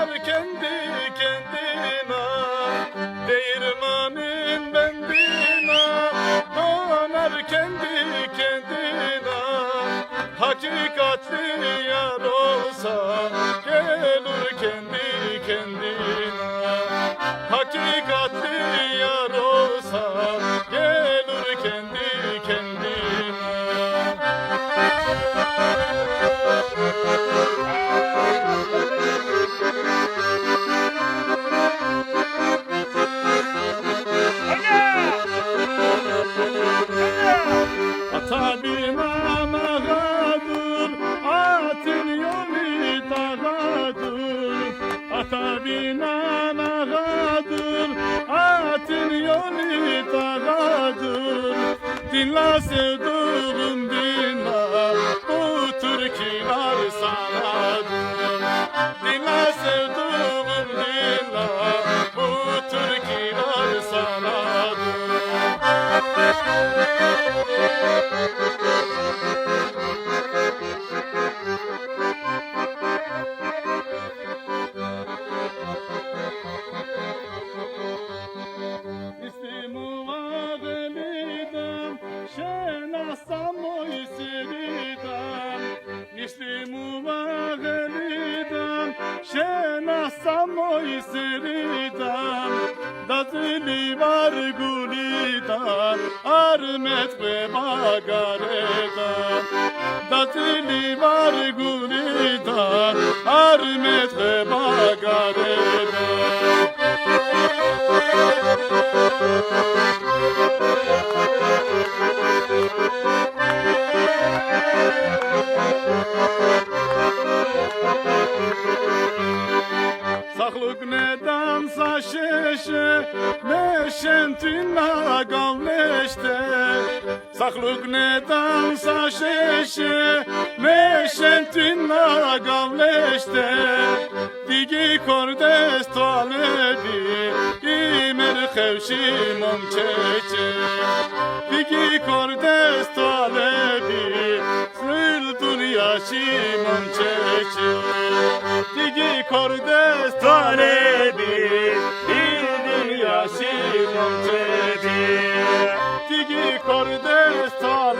donar kendi kendine. Değirmanin bendine. Donar kendi kendine. Hakikatli yar olsa gelir kendi kendine. Hakikatli Sevdillah sevdiğim siridem Dazili var gulidem armet ve bagaredem Dazili var Sağlık neden saşeşe Meşen tünna gavleşte Sağlık neden saşeşe Meşen tünna gavleşte Digi kordes talebi İmer xevşi momçeçe Digi kordes talebi Sıl dünya şimon çeçe kor destanedir Bir dünya şimşedir Digi kor destanedir